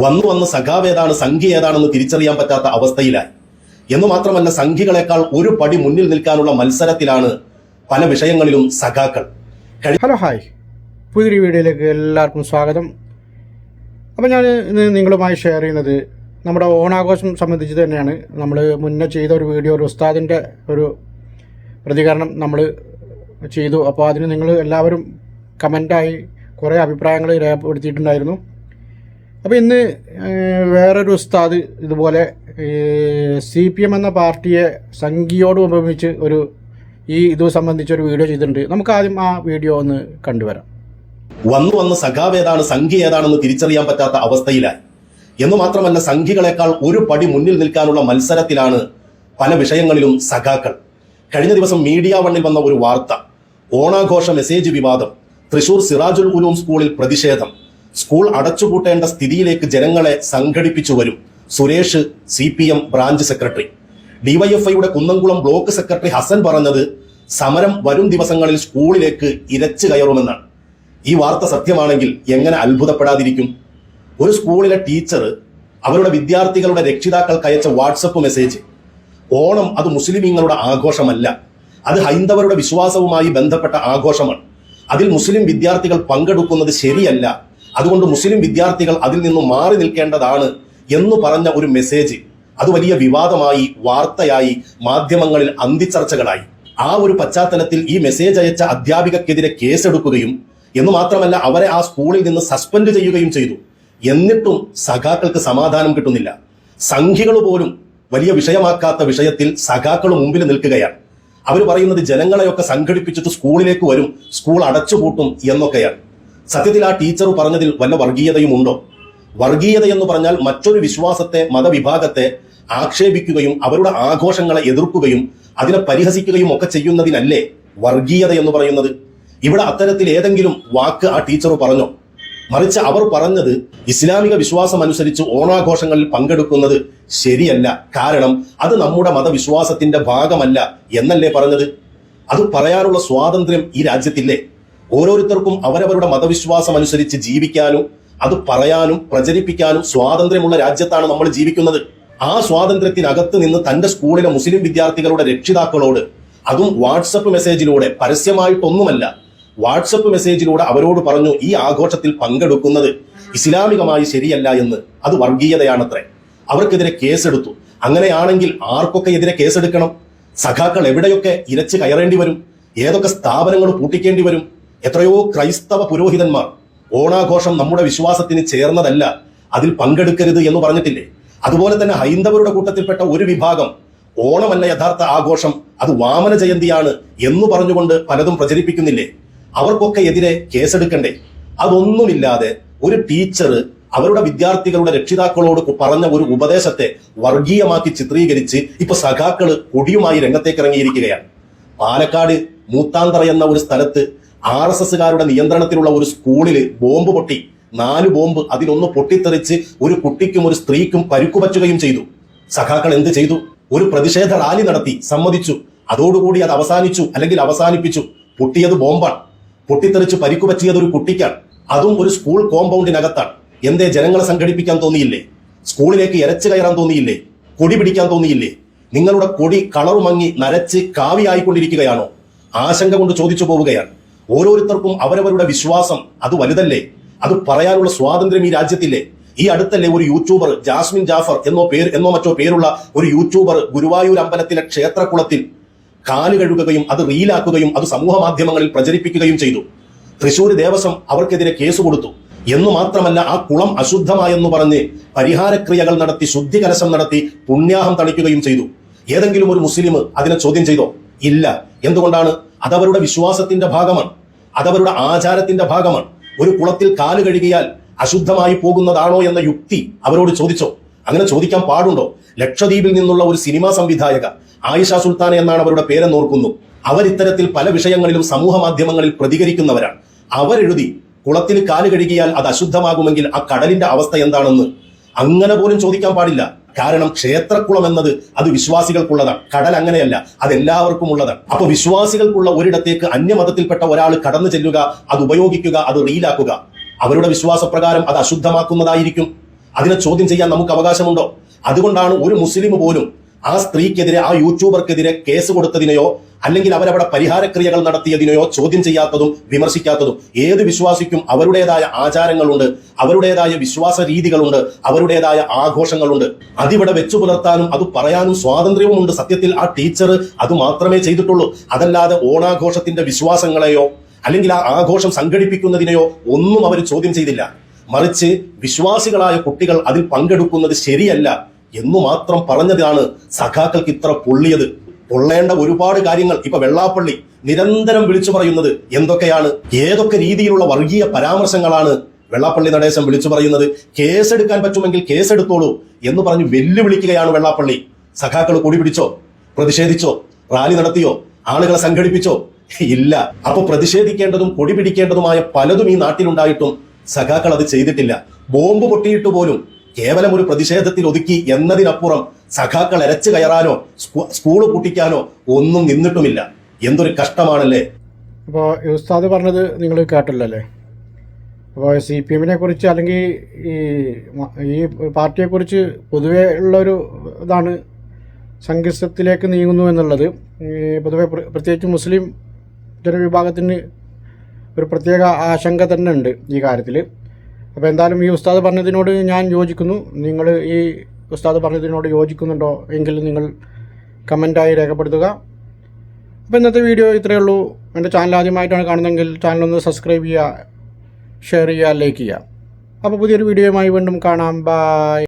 വന്നു വന്ന് സഖാവേതാണ് സംഖ്യ ഏതാണെന്ന് തിരിച്ചറിയാൻ പറ്റാത്ത അവസ്ഥയിലായി. എന്ന് മാത്രമല്ല സംഖ്യകളെക്കാൾ ഒരു പടി മുന്നിൽ നിൽക്കാനുള്ള മത്സരത്തിലാണ് പല വിഷയങ്ങളിലും സഖാക്കൾ. Hello hi. പുതിയൊരു വീഡിയോയിലേക്ക് എല്ലാവർക്കും സ്വാഗതം. അപ്പം ഞാൻ ഇന്ന് നിങ്ങളുമായി ഷെയർ ചെയ്യുന്നത് നമ്മുടെ ഓണാഘോഷം സംബന്ധിച്ച് തന്നെയാണ്. നമ്മൾ മുന്നേ ചെയ്ത ഒരു വീഡിയോ ഒരു ഉസ്താദിന്റെ ഒരു പ്രതികരണം നമ്മൾ ചെയ്തു. അപ്പോൾ അതിന് നിങ്ങൾ എല്ലാവരും കമന്റായി കുറേ അഭിപ്രായങ്ങൾ രേഖപ്പെടുത്തിയിട്ടുണ്ടായിരുന്നു. അപ്പോൾ ഇന്ന് വേറൊരു ഉസ്താദ് ഇതുപോലെ സി പി എം എന്ന പാർട്ടിയെ സംഖ്യയോട് ഉപമിച്ച് ഒരു ഈ ഇത് സംബന്ധിച്ചൊരു വീഡിയോ ചെയ്തിട്ടുണ്ട്. നമുക്ക് ആദ്യം ആ വീഡിയോ ഒന്ന് കണ്ടുവരാം. വന്നു വന്ന് സഖാവ് ഏതാണ് സംഖ്യ ഏതാണെന്ന് തിരിച്ചറിയാൻ പറ്റാത്ത അവസ്ഥയിലായി. എന്ന് മാത്രമല്ല സംഖ്യകളെക്കാൾ ഒരു പടി മുന്നിൽ നിൽക്കാനുള്ള മത്സരത്തിലാണ് പല വിഷയങ്ങളിലും സഖാക്കൾ. കഴിഞ്ഞ ദിവസം മീഡിയ വണ്ണിൽ വന്ന ഒരു വാർത്ത ഓണാഘോഷ മെസ്സേജ് വിവാദം തൃശൂർ സിറാജുൽ ഉലൂം സ്കൂളിൽ പ്രതിഷേധം. സ്കൂൾ അടച്ചുപൂട്ടേണ്ട സ്ഥിതിയിലേക്ക് ജനങ്ങളെ സംഘടിപ്പിച്ചു വരും. Suresh C P M branch secretary. ഡിവൈഎഫ്ഐയുടെ കുന്നംകുളം ബ്ലോക്ക് സെക്രട്ടറി ഹസൻ പറഞ്ഞത് സമരം വരും ദിവസങ്ങളിൽ സ്കൂളിലേക്ക് ഇരച്ചു കയറുമെന്നാണ്. ഈ വാർത്ത സത്യമാണെങ്കിൽ എങ്ങനെ അത്ഭുതപ്പെടാതിരിക്കും? ഒരു സ്കൂളിലെ ടീച്ചർ അവരുടെ വിദ്യാർത്ഥികളുടെ രക്ഷിതാക്കൾക്ക് അയച്ച വാട്സപ്പ് മെസ്സേജ് ഓണം അത് മുസ്ലിമീങ്ങളുടെ ആഘോഷമല്ല. അത് ഹൈന്ദവരുടെ വിശ്വാസവുമായി ബന്ധപ്പെട്ട ആഘോഷമാണ്. അതിൽ മുസ്ലിം വിദ്യാർത്ഥികൾ പങ്കെടുക്കുന്നത് ശരിയല്ല. അതുകൊണ്ട് മുസ്ലിം വിദ്യാർത്ഥികൾ അതിൽ നിന്നും മാറി നിൽക്കേണ്ടതാണ് എന്ന് പറഞ്ഞ ഒരു മെസ്സേജ് അത് വലിയ വിവാദമായി വാർത്തയായി മാധ്യമങ്ങളിൽ അന്തിച്ചർച്ചകളായി ആ ഒരു പശ്ചാത്തലത്തിൽ ഈ മെസ്സേജ് അയച്ച അധ്യാപികക്കെതിരെ കേസെടുക്കുകയും എന്ന് മാത്രമല്ല അവരെ ആ സ്കൂളിൽ നിന്ന് സസ്പെൻഡ് ചെയ്യുകയും ചെയ്തു. എന്നിട്ടും സഖാക്കൾക്ക് സമാധാനം കിട്ടുന്നില്ല. സംഖ്യകൾ പോലും വലിയ വിഷയമാക്കാത്ത വിഷയത്തിൽ സഖാക്കൾ മുമ്പിൽ നിൽക്കുകയാണ്. അവർ പറയുന്നത് ജനങ്ങളെയൊക്കെ സംഘടിപ്പിച്ചിട്ട് സ്കൂളിലേക്ക് വരും സ്കൂൾ അടച്ചുപൂട്ടും എന്നൊക്കെയാണ്. സത്യത്തിൽ ആ ടീച്ചർ പറഞ്ഞതിൽ വല്ല വർഗീയതയും ഉണ്ടോ വർഗീയത എന്ന് പറഞ്ഞാൽ മറ്റൊരു വിശ്വാസത്തെ മതവിഭാഗത്തെ ആക്ഷേപിക്കുകയും അവരുടെ ആഘോഷങ്ങളെ എതിർക്കുകയും അതിനെ പരിഹസിക്കുകയും ഒക്കെ ചെയ്യുന്നതിനല്ലേ വർഗീയത എന്ന് പറയുന്നത്? ഇവിടെ അത്തരത്തിൽ ഏതെങ്കിലും വാക്ക് ആ ടീച്ചർ പറഞ്ഞോ? മറിച്ച് അവർ പറഞ്ഞത് ഇസ്ലാമിക വിശ്വാസം അനുസരിച്ച് ഓണാഘോഷങ്ങളിൽ പങ്കെടുക്കുന്നത് ശരിയല്ല. കാരണം അത് നമ്മുടെ മതവിശ്വാസത്തിന്റെ ഭാഗമല്ല എന്നല്ലേ പറഞ്ഞത്? അത് പറയാനുള്ള സ്വാതന്ത്ര്യം ഈ രാജ്യത്തില്ലേ? ഓരോരുത്തർക്കും അവരവരുടെ മതവിശ്വാസം അനുസരിച്ച് ജീവിക്കാനും അത് പറയാനും പ്രചരിപ്പിക്കാനും സ്വാതന്ത്ര്യമുള്ള രാജ്യത്താണ് നമ്മൾ ജീവിക്കുന്നത്. ആ സ്വാതന്ത്ര്യത്തിനകത്ത് നിന്ന് തന്റെ സ്കൂളിലെ മുസ്ലിം വിദ്യാർത്ഥികളുടെ രക്ഷിതാക്കളോട് അതും വാട്സപ്പ് മെസ്സേജിലൂടെ പരസ്യമായിട്ടൊന്നുമല്ല വാട്സപ്പ് മെസ്സേജിലൂടെ അവരോട് പറഞ്ഞു ഈ ആഘോഷത്തിൽ പങ്കെടുക്കുന്നത് ഇസ്ലാമികമായി ശരിയല്ല എന്ന്. അത് വർഗീയതയാണത്രേ. അവർക്കെതിരെ കേസെടുത്തു. അങ്ങനെയാണെങ്കിൽ ആർക്കൊക്കെ എതിരെ കേസെടുക്കണം? സഖാക്കൾ എവിടെയൊക്കെ ഇരച്ച് കയറേണ്ടി വരും? ഏതൊക്കെ സ്ഥാപനങ്ങൾ പൂട്ടിക്കേണ്ടി വരും? എത്രയോ ക്രൈസ്തവ പുരോഹിതന്മാർ ഓണാഘോഷം നമ്മുടെ വിശ്വാസത്തിന് ചേർന്നതല്ല അതിൽ പങ്കെടുക്കരുത് എന്ന് പറഞ്ഞിട്ടില്ലേ? അതുപോലെ തന്നെ ഹൈന്ദവരുടെ കൂട്ടത്തിൽപ്പെട്ട ഒരു വിഭാഗം ഓണമല്ല യഥാർത്ഥ ആഘോഷം അത് വാമന ജയന്തിയാണ് എന്ന് പറഞ്ഞുകൊണ്ട് പലതും പ്രചരിപ്പിക്കുന്നില്ലേ? അവർക്കൊക്കെ എതിരെ കേസെടുക്കണ്ടേ? അതൊന്നുമില്ലാതെ ഒരു ടീച്ചർ അവരുടെ വിദ്യാർത്ഥികളുടെ രക്ഷിതാക്കളോട് പറഞ്ഞ ഒരു ഉപദേശത്തെ വർഗീയമാക്കി ചിത്രീകരിച്ച് ഇപ്പൊ സഖാക്കൾ കൊടിയുമായി രംഗത്തേക്ക് ഇറങ്ങിയിരിക്കുകയാണ്. പാലക്കാട് മൂത്താന്തറ എന്ന ഒരു സ്ഥലത്ത് ആർ എസ് എസ്സുകാരുടെ നിയന്ത്രണത്തിലുള്ള ഒരു സ്കൂളിൽ ബോംബ് പൊട്ടി. നാല് ബോംബ് അതിലൊന്ന് പൊട്ടിത്തെറിച്ച് ഒരു കുട്ടിക്കും ഒരു സ്ത്രീക്കും പരുക്കുപറ്റുകയും ചെയ്തു. സഖാക്കൾ എന്ത് ചെയ്തു? ഒരു പ്രതിഷേധ റാലി നടത്തി. സമ്മതിച്ചു. അതോടുകൂടി അത് അവസാനിച്ചു അല്ലെങ്കിൽ അവസാനിപ്പിച്ചു. പൊട്ടിയത് ബോംബാണ്. പൊട്ടിത്തെറിച്ച് പരിക്കു പറ്റിയത് ഒരു കുട്ടിക്കാണ്. അതും ഒരു സ്കൂൾ കോമ്പൗണ്ടിനകത്താണ്. എന്തേ ജനങ്ങളെ സംഘടിപ്പിക്കാൻ തോന്നിയില്ലേ? സ്കൂളിലേക്ക് ഇരച്ചു കയറാൻ തോന്നിയില്ലേ? കൊടി പിടിക്കാൻ തോന്നിയില്ലേ? നിങ്ങളുടെ കൊടി കളറുമങ്ങി നരച്ച് കാവിയായിക്കൊണ്ടിരിക്കുകയാണോ ആശങ്ക കൊണ്ട് ചോദിച്ചു പോവുകയാണ്. ഓരോരുത്തർക്കും അവരവരുടെ വിശ്വാസം അത് വലുതല്ലേ? അത് പറയാനുള്ള സ്വാതന്ത്ര്യം ഈ രാജ്യത്തില്ലേ? ഈ അടുത്തല്ലേ ഒരു യൂട്യൂബർ ജാസ്മിൻ ജാഫർ എന്നോ പേര് എന്നോ മറ്റോ പേരുള്ള ഒരു യൂട്യൂബർ ഗുരുവായൂർ അമ്പലത്തിലെ ക്ഷേത്രക്കുളത്തിൽ കാൽ കഴുകുകയും അത് റീലാക്കുകയും അത് സമൂഹ മാധ്യമങ്ങളിൽ പ്രചരിപ്പിക്കുകയും ചെയ്തു. തൃശൂർ ദേവസ്വം അവർക്കെതിരെ കേസ് കൊടുത്തു. എന്നു മാത്രമല്ല ആ കുളം അശുദ്ധമായെന്ന് പറഞ്ഞ് പരിഹാരക്രിയകൾ നടത്തി ശുദ്ധി കലശം നടത്തി പുണ്യാഹം തളിക്കുകയും ചെയ്തു. ഏതെങ്കിലും ഒരു മുസ്ലിം അതിനെ ചോദ്യം ചെയ്തോ? ഇല്ല. എന്തുകൊണ്ടാണ്? അതവരുടെ വിശ്വാസത്തിന്റെ ഭാഗമാണ്. അതവരുടെ ആചാരത്തിന്റെ ഭാഗമാണ്. ഒരു കുളത്തിൽ കാൽ കഴുകിയാൽ അശുദ്ധമായി പോകുന്നതാണോ എന്ന യുക്തി അവരോട് ചോദിച്ചോ? അങ്ങനെ ചോദിക്കാൻ പാടുണ്ടോ? ലക്ഷദ്വീപിൽ നിന്നുള്ള ഒരു സിനിമാ സംവിധായക ആയിഷ സുൽത്താന എന്നാണ് അവരുടെ പേരെന്നോർക്കുന്നു അവർ ഇത്തരത്തിൽ പല വിഷയങ്ങളിലും സമൂഹ മാധ്യമങ്ങളിൽ പ്രതികരിക്കുന്നവരാണ്. അവരെഴുതി കുളത്തിൽ കാൽ കഴുകിയാൽ അത് അശുദ്ധമാകുമെങ്കിൽ ആ കടലിന്റെ അവസ്ഥ എന്താണെന്ന്. അങ്ങനെ പോലും ചോദിക്കാൻ പാടില്ല. കാരണം ക്ഷേത്രക്കുളം എന്നത് അത് വിശ്വാസികൾക്കുള്ളതാണ്. കടൽ അങ്ങനെയല്ല അത് എല്ലാവർക്കും ഉള്ളതാണ്. അപ്പൊ വിശ്വാസികൾക്കുള്ള ഒരിടത്തേക്ക് അന്യമതത്തിൽപ്പെട്ട ഒരാൾ കടന്നു ചെല്ലുക അത് ഉപയോഗിക്കുക അത് റീലാക്കുക അവരുടെ വിശ്വാസപ്രകാരം അത് അശുദ്ധമാക്കുന്നതായിരിക്കും. അതിനെ ചോദ്യം ചെയ്യാൻ നമുക്ക് അവകാശമുണ്ടോ? അതുകൊണ്ടാണ് ഒരു മുസ്ലിം പോലും ആ സ്ത്രീക്കെതിരെ ആ യൂട്യൂബർക്കെതിരെ കേസ് കൊടുത്തതിനെയോ അല്ലെങ്കിൽ അവരവിടെ പരിഹാരക്രിയകൾ നടത്തിയതിനെയോ ചോദ്യം ചെയ്യാത്തതും വിമർശിക്കാത്തതും ഏത് വിശ്വാസിക്കും അവരുടേതായ ആചാരങ്ങളുണ്ട് അവരുടേതായ വിശ്വാസ രീതികളുണ്ട് അവരുടേതായ ആഘോഷങ്ങളുണ്ട്. അതിവിടെ വെച്ചു പുലർത്താനും അത് പറയാനും സ്വാതന്ത്ര്യവുമുണ്ട്. സത്യത്തിൽ ആ ടീച്ചർ അത് മാത്രമേ ചെയ്തിട്ടുള്ളൂ. അതല്ലാതെ ഓണാഘോഷത്തിന്റെ വിശ്വാസങ്ങളെയോ അല്ലെങ്കിൽ ആ ആഘോഷം സംഘടിപ്പിക്കുന്നതിനെയോ ഒന്നും അവർ ചോദ്യം ചെയ്തില്ല. മറിച്ച് വിശ്വാസികളായ കുട്ടികൾ അതിൽ പങ്കെടുക്കുന്നത് ശരിയല്ല എന്നു മാത്രം പറഞ്ഞതാണ് സഖാക്കൾക്ക് ഇത്ര പൊള്ളിയത്. പൊള്ളേണ്ട ഒരുപാട് കാര്യങ്ങൾ ഇപ്പൊ വെള്ളാപ്പള്ളി നിരന്തരം വിളിച്ചു പറയുന്നത് എന്തൊക്കെയാണ്? ഏതൊക്കെ രീതിയിലുള്ള വർഗീയ പരാമർശങ്ങളാണ് വെള്ളാപ്പള്ളി നടേശം വിളിച്ചു പറയുന്നത്? കേസെടുക്കാൻ പറ്റുമെങ്കിൽ കേസെടുത്തോളൂ എന്ന് പറഞ്ഞ് വെല്ലുവിളിക്കുകയാണ് വെള്ളാപ്പള്ളി. സഖാക്കൾ കൂടി പിടിച്ചോ? പ്രതിഷേധിച്ചോ? റാലി നടത്തിയോ? ആളുകളെ സംഘടിപ്പിച്ചോ? ഇല്ല. അപ്പൊ പ്രതിഷേധിക്കേണ്ടതും കൊടി പിടിക്കേണ്ടതുമായ പലതും ഈ നാട്ടിലുണ്ടായിട്ടും സഖാക്കൾ അത് ചെയ്തിട്ടില്ല. ബോംബ് പൊട്ടിയിട്ട് പോലും കേവലം ഒരു പ്രതിഷേധത്തിൽ ഒതുക്കി എന്നതിനപ്പുറം സഖാക്കൾ അരച്ചു കയറാനോ സ്കൂൾ പൊട്ടിക്കാനോ ഒന്നും നിന്നിട്ടുമില്ല. എന്തൊരു കഷ്ടമാണല്ലേ? അപ്പോൾ ഉസ്താദ് പറഞ്ഞത് നിങ്ങൾ കേട്ടില്ലല്ലേ? അപ്പോൾ സി പി എമ്മിനെ കുറിച്ച് അല്ലെങ്കിൽ ഈ ഈ പാർട്ടിയെക്കുറിച്ച് പൊതുവേ ഉള്ളൊരു ഇതാണ് സംഘർഷത്തിലേക്ക് നീങ്ങുന്നു എന്നുള്ളത്. പൊതുവെ പ്ര- പ്രത്യേകിച്ച് മുസ്ലിം ജനവിഭാഗത്തിന് ഒരു പ്രത്യേക ആശങ്ക തന്നെ ഉണ്ട് ഈ കാര്യത്തിൽ അപ്പോൾ എന്തായാലും ഈ ഉസ്താദ് പറഞ്ഞതിനോട് ഞാൻ യോജിക്കുന്നു. നിങ്ങൾ ഈ ഉസ്താദ് പറഞ്ഞതിനോട് യോജിക്കുന്നുണ്ടോ എങ്കിൽ നിങ്ങൾ കമന്റായി രേഖപ്പെടുത്തുക. അപ്പോൾ ഇന്നത്തെ വീഡിയോ ഇത്രയേ ഉള്ളൂ. എന്റെ ചാനൽ ആദ്യമായിട്ടാണ് കാണുന്നതെങ്കിൽ ചാനലൊന്ന് സബ്സ്ക്രൈബ് ചെയ്യുക ഷെയർ ചെയ്യുക ലൈക്ക് ചെയ്യുക. അപ്പോൾ പുതിയൊരു വീഡിയോയുമായി വീണ്ടും കാണാം. ബൈ.